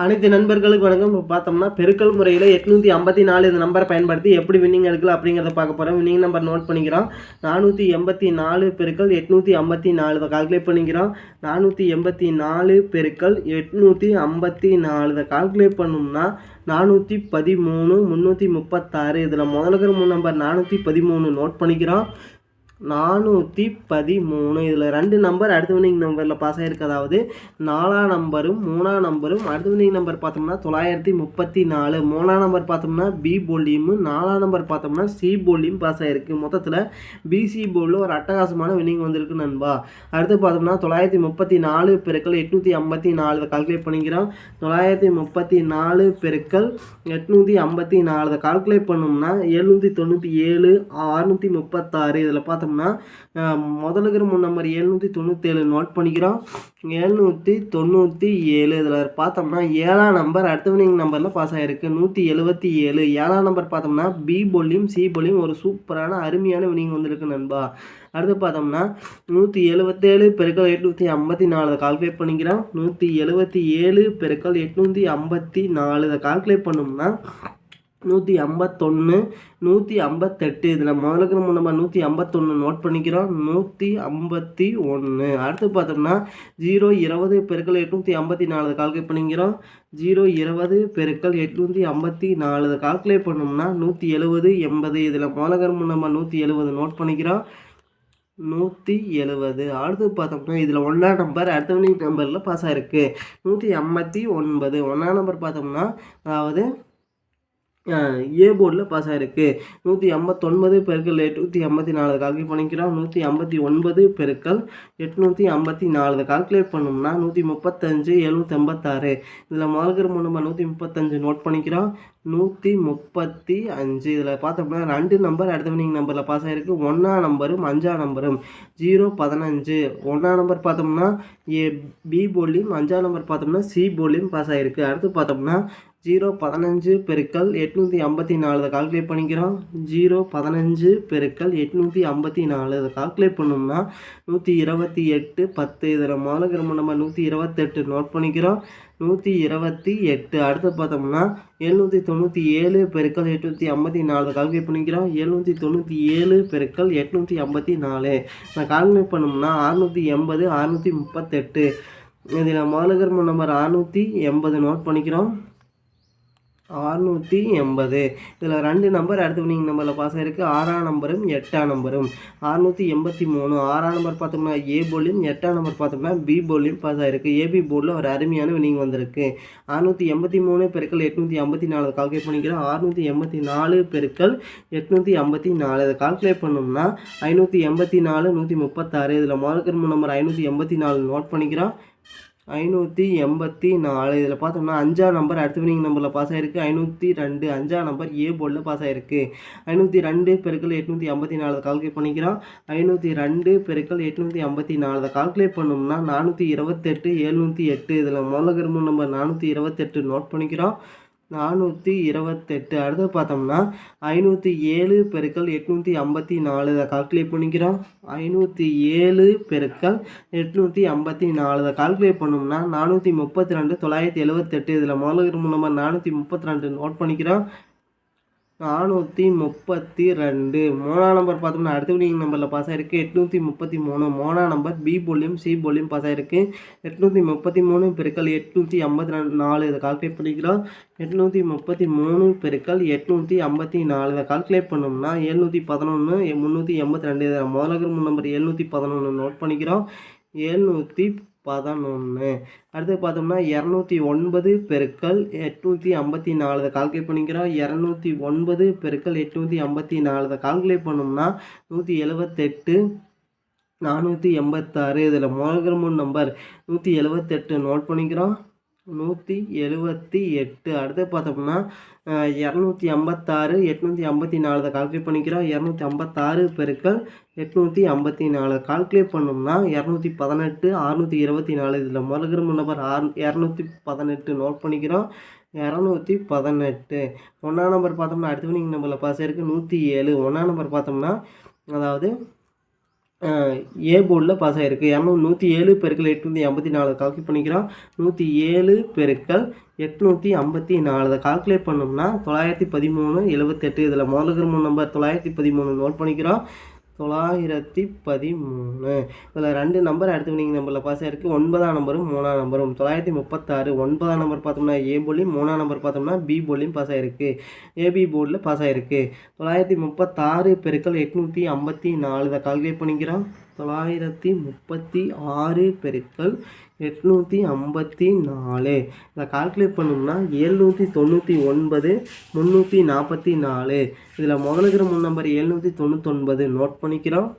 அனைத்து நண்பர்களுக்கு வணக்கம். இப்போ பார்த்தோம்னா பெருக்கல் முறையில் எட்நூற்றி ஐம்பத்தி நாலு இந்த நம்பரை பயன்படுத்தி எப்படி வின்னிங் எடுக்கலாம் அப்படிங்கிறத பார்க்க போகிறோம் வின்னிங் நம்பர் நோட் பண்ணிக்கிறோம். நானூற்றி எண்பத்தி நாலு பெருக்கல் எட்நூற்றி ஐம்பத்தி நாலு. இதை கால்குலேட் பண்ணிக்கிறோம். நானூற்றி எண்பத்தி நாலு பெருக்கள் எட்நூற்றி ஐம்பத்தி நாலு. இதை கால்குலேட் பண்ணோம்னா நானூற்றி பதிமூணு முந்நூற்றி முப்பத்தாறு. இதில் முதல்ல இருக்கிற மூணு நம்பர் நானூற்றி பதிமூணு நோட் பண்ணிக்கிறோம். நானூற்றி பதிமூணு. இதில் ரெண்டு நம்பர் அடுத்த வினிங் நம்பரில் பாஸ் ஆகிருக்கு அதாவது நாலாம் நம்பரும் மூணாம் நம்பரும் அடுத்த வினிங் நம்பர் பார்த்தோம்னா தொள்ளாயிரத்தி முப்பத்தி நாலு. மூணாம் நம்பர் பார்த்தோம்னா பி போலியும் நாலாம் நம்பர் பார்த்தோம்னா சி போலியும் பாஸ் ஆகிருக்கு மொத்தத்தில் பிசி போலில் ஒரு அட்டகாசமான வினிங் வந்திருக்கு நண்பா. அடுத்து பார்த்தோம்னா தொள்ளாயிரத்தி முப்பத்தி நாலு பெருக்கள் எட்நூற்றி ஐம்பத்தி நாலு கால்குலேட் பண்ணிக்கிறோம். தொள்ளாயிரத்தி முப்பத்தி நாலு பெருக்கள் எட்நூற்றி ஐம்பத்தி நாலு கால்குலேட் பண்ணோம்னா எழுநூற்றி தொண்ணூற்றி ஏழு அறுநூற்றி முப்பத்தாறு. இதில் பார்த்தோம்னா அஹ், முதல்ல இருக்கிற மூணு நம்பர் எழுநூற்றி தொண்ணூற்றேழு நோட் பண்ணிக்கிறோம். எழுநூற்றி தொண்ணூற்றி ஏழு இதில் பார்த்தோம்னா ஏழாம் நம்பர் அடுத்தவனிங் நம்பரில் பாஸ் ஆகிருக்கு நூற்றி எழுபத்தி ஏழு ஏழாம் நம்பர் பார்த்தோம்னா பி போலியும் சி போலியும் ஒரு சூப்பரான அருமையான வினிங் வந்திருக்கு நண்பா. அடுத்து பார்த்தோம்னா நூற்றி எழுபத்தேழு பெருக்கள் எட்நூற்றி ஐம்பத்தி நாலு கால்குலேட் பண்ணிக்கிறோம். நூற்றி எழுபத்தி ஏழு பெருக்கள் எட்நூற்றி ஐம்பத்தி நாலு இதை கால்குலேட் பண்ணோம்னா நூற்றி ஐம்பத்தொன்று நூற்றி ஐம்பத்தெட்டு இதில் முதலுக்கு நம்ம நம்ம நம்பர் நூற்றி ஐம்பத்தொன்று நோட் பண்ணிக்கிறோம். நூற்றி ஐம்பத்தி ஒன்று அடுத்து பார்த்தோம்னா ஜீரோ இருபது பெருக்கள் எட்நூற்றி ஐம்பத்தி நாலு கால்குலேட் பண்ணிக்கிறோம். ஜீரோ இருபது பெருக்கள் எட்நூற்றி ஐம்பத்தி நாலு இதை கால்குலேட் பண்ணோம்னா நூற்றி எழுபது எண்பது. இதில் முதல்ல நம்ம நம்பர் நூற்றி எழுபது நோட் பண்ணிக்கிறோம். நூற்றி எழுபது அடுத்து பார்த்தோம்னா இதில் ஒன்றாம் நம்பர் அடுத்த நம்பரில் பாஸ் ஆகிருக்கு நூற்றி ஐம்பத்தி ஒன்பது. ஒன்றாம் நம்பர் பார்த்தோம்னா அதாவது ஏ போர்டில் பாஸ் ஆகிருக்கு நூற்றி ஐம்பத்தொன்பது பெருக்கல் எட்நூற்றி ஐம்பத்தி நாலு கால்குலேட் பண்ணிக்கிறோம். நூற்றி ஐம்பத்தி ஒன்பது பெருக்கல் எட்நூற்றி ஐம்பத்தி நாலு கால்குலேட் பண்ணோம்னா நூற்றி முப்பத்தஞ்சு எழுநூற்றி ஐம்பத்தாறு இதில் முதல்கிற மூணு நூற்றி முப்பத்தஞ்சு நோட் பண்ணிக்கிறோம். நூற்றி முப்பத்தி அஞ்சு. இதில் பார்த்தோம்னா ரெண்டு நம்பர் அடுத்த வினிங் நம்பரில் பாஸ் ஆகிருக்கு ஒன்றாம் நம்பரும் அஞ்சாம் நம்பரும் ஜீரோ பதினஞ்சு. ஒன்றாம் நம்பர் பார்த்தோம்னா ஏ பி போலியும் அஞ்சாம் நம்பர் பார்த்தோம்னா சி போலியும் பாஸ் ஆகிருக்கு அடுத்து பார்த்தோம்னா ஜீரோ பதினஞ்சு பெருக்கல் எட்நூற்றி ஐம்பத்தி நாலு. இதை கால்குலேட் பண்ணிக்கிறோம். ஜீரோ பதினஞ்சு பெருக்கல் எட்நூற்றி ஐம்பத்தி நாலு. இதை கால்குலேட் பண்ணோம்னா நூற்றி இருபத்தி எட்டு பத்து. இதில் மாலகிரம நம்ம நூற்றி இருபத்தெட்டு. நோட் பண்ணிக்கிறோம். நூற்றி இருபத்தி எட்டு. அடுத்து பார்த்தோம்னா எழுநூற்றி தொண்ணூற்றி ஏழு பெருக்கல் எட்நூற்றி ஐம்பத்தி நாலு. கால்குலேட் பண்ணிக்கிறோம். எழுநூற்றி தொண்ணூற்றி ஏழு பெருக்கல் எட்நூற்றி ஐம்பத்தி நாலு. நான் கால்குலேட் பண்ணோம்னா அறுநூற்றி எண்பது அறுநூற்றி முப்பத்தெட்டு. இதில் முதல்ல நம்பர் அறுநூற்றி எண்பது நோட் பண்ணிக்கிறோம். அறுநூற்றி எண்பது. இதில் ரெண்டு நம்பர் அடுத்த வினிங் நம்பரில் பாஸ் ஆகிருக்கு ஆறாம் நம்பரும் எட்டாம் நம்பரும் அறுநூற்றி எண்பத்தி மூணு. ஆறாம் நம்பர் பார்த்தோம்னா ஏ போலியும் எட்டாம் நம்பர் பார்த்தோம்னா பி போலியும் பாஸ் ஆகிருக்கு ஏபி போர்டில் ஒரு அருமையான வினிங் வந்திருக்கு. அறுநூற்றி எண்பத்தி மூணு பெருக்கள் எட்நூற்றி ஐம்பத்தி நாலு. கால்குலேட் பண்ணிக்கிறோம். அறுநூற்றி எண்பத்தி நாலு பெருக்கள் எட்நூற்றி ஐம்பத்தி நாலு. இதை கால்குலேட் பண்ணோம்னா ஐநூற்றி எண்பத்தி நாலு நூற்றி முப்பத்தாறு. இதில் முதல் நம்பர் ஐநூற்றி எண்பத்தி நாலு நோட் பண்ணிக்கிறோம். ஐநூற்றி எண்பத்தி நாலு. இதில் பார்த்தோம்னா அஞ்சாம் நம்பர் அடுத்த வினிங் நம்பரில் பாஸ் ஆகிருக்கு ஐநூற்றி ரெண்டு அஞ்சாம் நம்பர் ஏ போர்டில் பாஸ் ஆகிருக்கு ஐநூற்றி ரெண்டு பெருக்கல் எட்நூற்றி ஐம்பத்தி நாலு கால்குலேட் பண்ணிக்கிறோம். ஐநூற்றி ரெண்டு பெருக்கல் எட்நூற்றி ஐம்பத்தி நாலு கால்குலேட் பண்ணோம்னா நானூற்றி இருபத்தெட்டு எழுநூற்றி எட்டு. இதில் முதல்ல நம்பர் நானூற்றி இருபத்தெட்டு நோட் பண்ணிக்கிறோம். நானூற்றி இருபத்தெட்டு. அடுத்து பார்த்தோம்னா ஐநூற்றி ஏழு பெருக்கள் எட்நூற்றி ஐம்பத்தி நாலு. அதை கால்குலேட் பண்ணிக்கிறோம். ஐநூற்றி ஏழு பெருக்கள் எட்நூற்றி ஐம்பத்தி நாலு. அதை கால்குலேட் பண்ணோம்னா நானூற்றி முப்பத்தி ரெண்டு தொள்ளாயிரத்தி எழுபத்தெட்டு இதில் முதல்ல இருக்கிற நம்பர் நானூற்றி முப்பத்தி ரெண்டு நோட் பண்ணிக்கிறோம். நானூற்றி முப்பத்தி ரெண்டு. மூணாம் நம்பர் பார்த்தோம்னா அடுத்த வினிங் நம்பரில் பாஸ் ஆகிருக்கு எட்நூற்றி முப்பத்தி மூணு. மூணாம் நம்பர் பி போலியும் சி போலியும் பாஸ் ஆகிருக்கு எட்நூற்றி முப்பத்தி மூணு பெருக்கல் எட்நூற்றி ஐம்பத்தி ரெண்டு நாலு. இதை கால்குலேட் பண்ணிக்கிறோம். எட்நூற்றி முப்பத்தி மூணு பெருக்கல் எட்நூற்றி ஐம்பத்தி நாலு. இதை கால்குலேட் பண்ணோம்னா எழுநூற்றி பதினொன்று முந்நூற்றி எண்பத்தி ரெண்டு. இதை முதல்ல மூணு நம்பர் எழுநூற்றி பதினொன்று நோட் பண்ணிக்கிறோம். எழுநூற்றி பதினொன்று அடுத்து பார்த்தோம்னா இரநூத்தி ஒன்பது பெருக்கள் எட்நூற்றி ஐம்பத்தி நாலு. கால்குலேட் பண்ணிக்கிறோம். இரநூத்தி ஒன்பது பெருக்கல் எட்நூற்றி ஐம்பத்தி நாலு. கால்குலேட் பண்ணோம்னா நூற்றி எழுபத்தெட்டு நானூற்றி எண்பத்தாறு. இதில் முதல்கிற மூணு நம்பர் நூற்றி எழுபத்தெட்டு நோட் பண்ணிக்கிறோம். நூற்றி எழுபத்தி எட்டு. அடுத்து பார்த்தோம்னா இரநூத்தி ஐம்பத்தாறு எட்நூற்றி ஐம்பத்தி நாலு கால்குலேட் பண்ணிக்கிறோம். இரநூத்தி ஐம்பத்தாறு பெருக்கள் எட்நூற்றி ஐம்பத்தி நாலு. கால்குலேட் பண்ணோம்னா இரநூத்தி பதினெட்டு அறுநூற்றி இருபத்தி நாலு. இதில் முதல்கிற நம்பர் ஆறு இரநூத்தி பதினெட்டு நோட் பண்ணிக்கிறோம். இரநூத்தி பதினெட்டு. ஒன்றாம் நம்பர் பார்த்தோம்னா அடுத்த நீங்கள் நம்பரில் பாஸ் ஆயிருக்கு. நூற்றி ஏழு. ஒன்றாம் நம்பர் பார்த்தோம்னா அதாவது ஏ போர்டில் பாஸ் ஆகிருக்கு இரநூறு நூற்றி ஏழு பெருக்கள் எட்நூற்றி ஐம்பத்தி நாலு கால்குலேட் பண்ணிக்கிறோம். நூற்றி ஏழு பெருக்கள் எட்நூற்றி ஐம்பத்தி நாலு. அதை கால்குலேட் பண்ணோம்னா தொள்ளாயிரத்தி பதிமூணு எழுபத்தெட்டு இதில் முதல்ல மூணு நம்பர் தொள்ளாயிரத்தி பதிமூணு நோட் பண்ணிக்கிறோம். தொள்ளாயிரத்தி பதிமூணு. இதில் ரெண்டு நம்பர் அடுத்த வினிங் நம்பரில் பாஸ் ஆகிருக்கு ஒன்பதாம் நம்பரும் மூணாம் நம்பரும் தொள்ளாயிரத்தி முப்பத்தாறு. ஒன்பதாம் நம்பர் பார்த்தோம்னா ஏ போலியும் மூணாம் நம்பர் பார்த்தோம்னா பி போலியும் பாஸ் ஆகிருக்கு ஏபி போர்டில் பாஸ் ஆகிருக்கு தொள்ளாயிரத்தி முப்பத்தாறு பெருக்கள் எட்நூற்றி ஐம்பத்தி நாலு இதை கால்குலேட் பண்ணிக்கிறான் தொள்ளாயிரத்தி முப்பத்தி ஆறு பெருக்கள் எட்நூற்றி ஐம்பத்தி நாலு. இதை கால்குலேட் பண்ணோம்னா எழுநூற்றி தொண்ணூற்றி ஒன்பது முந்நூற்றி நாற்பத்தி நாலு. இதில் முதலுக்கிற முன் நம்பர் ஏழ்நூற்றி தொண்ணூத்தொன்பது நோட் பண்ணிக்கிறோம்.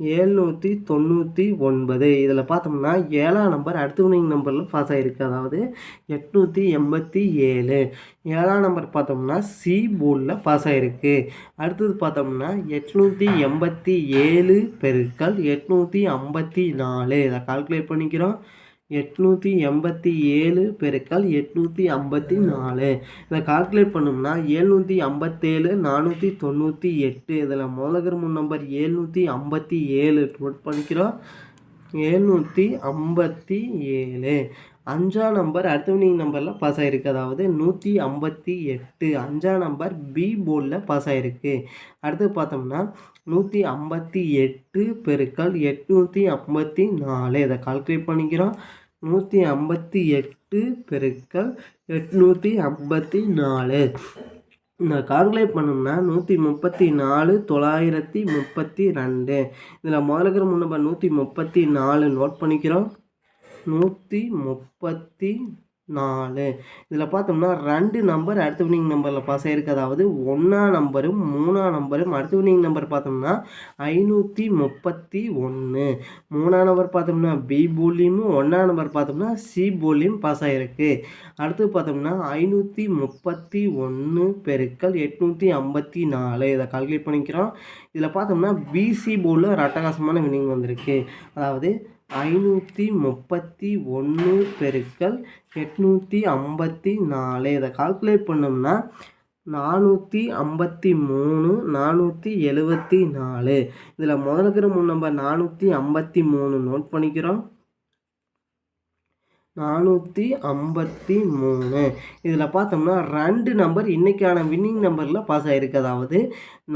ஏழ்நூற்றி தொண்ணூற்றி ஒன்பது. இதில் பார்த்தோம்னா ஏழாம் நம்பர் அடுத்த வினிங் நம்பரில் பாஸ் ஆகிருக்கு அதாவது எட்நூற்றி எண்பத்தி ஏழு. ஏழாம் நம்பர் பார்த்தோம்னா சி போர்டில் பாஸ் ஆகிருக்கு அடுத்தது பார்த்தோம்னா எட்நூற்றி எண்பத்தி ஏழு பெருக்கள் எட்நூற்றி ஐம்பத்தி நாலு. இதை கால்குலேட் பண்ணிக்கிறோம். எட்நூற்றி எண்பத்தி ஏழு பெருக்கல் எட்நூற்றி ஐம்பத்தி நாலு. இதை கால்குலேட் பண்ணோம்னா ஏழ்நூற்றி ஐம்பத்தேழு நானூற்றி தொண்ணூற்றி எட்டு. இதில் முதலகர் முன் நம்பர் ஏழ்நூற்றி ஐம்பத்தி ஏழு நோட் பண்ணிக்கிறோம். ஏழ்நூற்றி ஐம்பத்தி ஏழு. அஞ்சாம் நம்பர் அடுத்த நம்பரில் பாஸ் ஆகிருக்கு அதாவது நூற்றி ஐம்பத்தி எட்டு. அஞ்சாம் நம்பர் பி போர்டில் பாஸ் ஆகிருக்கு அடுத்து பார்த்தோம்னா நூற்றி ஐம்பத்தி எட்டு பெருக்கள் எட்நூற்றி ஐம்பத்தி நாலு. இதை கால்குலேட் பண்ணிக்கிறோம். நூற்றி ஐம்பத்தி எட்டு பெருக்கள் எட்நூற்றி ஐம்பத்தி நாலு. இந்த கால்குலேட் பண்ணோம்னா நூற்றி முப்பத்தி நாலு தொள்ளாயிரத்தி முப்பத்தி ரெண்டு. இதில் முதல்ல இருக்கிற முன்னப்ப நூற்றி முப்பத்தி நாலு நோட் பண்ணிக்கிறோம். நூற்றி முப்பத்தி நாலு. இதில் பார்த்தோம்னா ரெண்டு நம்பர் அடுத்த வினிங் நம்பரில் பாஸ் ஆகிருக்கு அதாவது ஒன்றாம் நம்பரும் மூணாம் நம்பரும் அடுத்த வினிங் நம்பர் பார்த்தோம்னா ஐநூற்றி முப்பத்தி ஒன்று மூணாம் நம்பர் பார்த்தோம்னா பி போலியும் ஒன்றாம் நம்பர் பார்த்தோம்னா சி போலியும் பாஸ் ஆகிருக்கு அடுத்து பார்த்தோம்னா ஐநூற்றி முப்பத்தி ஒன்று பெருக்கல் எட்நூற்றி ஐம்பத்தி நாலு. இதை கால்குலேட் பண்ணிக்கிறோம். இதில் பார்த்தோம்னா பிசி போர்டில் ஒரு அட்டகாசமான வினிங் வந்திருக்கு. அதாவது ஐநூற்றி முப்பத்தி ஒன்று பெருக்கல் எட்நூற்றி ஐம்பத்தி நாலு. இதை கால்குலேட் பண்ணோம்னா நானூற்றி ஐம்பத்தி மூணு நானூற்றி எழுபத்தி நாலு. இதில் முதல்ல இருக்கிற மூணு நம்பர் நானூற்றி ஐம்பத்தி மூணு நோட் பண்ணிக்கிறோம். நானூற்றி ஐம்பத்தி மூணு. இதில் பார்த்தோம்னா ரெண்டு நம்பர் இன்றைக்கான வின்னிங் நம்பரில் பாஸ் ஆகிருக்கு அதாவது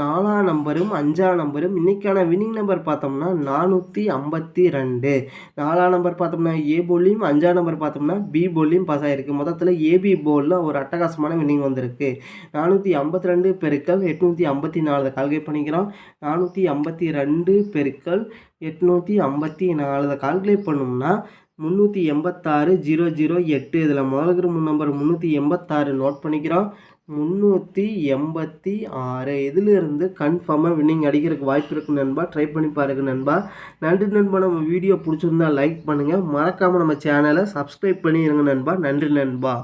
நாலாம் நம்பரும் அஞ்சாம் நம்பரும் இன்றைக்கான வின்னிங் நம்பர் பார்த்தோம்னா நானூற்றி ஐம்பத்தி ரெண்டு. நாலாம் நம்பர் பார்த்தோம்னா ஏ போலியும் அஞ்சாம் நம்பர் பார்த்தோம்னா பி போலியும் பாஸ் ஆகிருக்கு மொத்தத்தில் ஏபி போலில் ஒரு அட்டகாசமான வின்னிங் வந்திருக்கு. நானூற்றி ஐம்பத்தி ரெண்டு பெருக்கள் எட்நூற்றி ஐம்பத்தி நாலு. கால்குலேட் பண்ணிக்கிறோம். நானூற்றி ஐம்பத்தி ரெண்டு பெருக்கள் எட்நூற்றி ஐம்பத்தி நாலு. கால்குலேட் பண்ணோம்னா முந்நூற்றி எண்பத்தாறு ஜீரோ ஜீரோ எட்டு. இதில் முதல்கிற நம்பர் முந்நூற்றி எண்பத்தாறு நோட் பண்ணிக்கிறோம். முந்நூற்றி எண்பத்தி ஆறு. இதிலிருந்து கன்ஃபார்மாக வின்னிங் அடிக்கிறதுக்கு வாய்ப்பு இருக்குது நண்பா. ட்ரை பண்ணி பாருங்க நண்பா. நன்றி நண்பா. நம்ம வீடியோ பிடிச்சிருந்தா லைக் பண்ணுங்கள் மறக்காமல் நம்ம சேனலை சப்ஸ்கிரைப் பண்ணிடுங்க நண்பா. நன்றி நண்பா.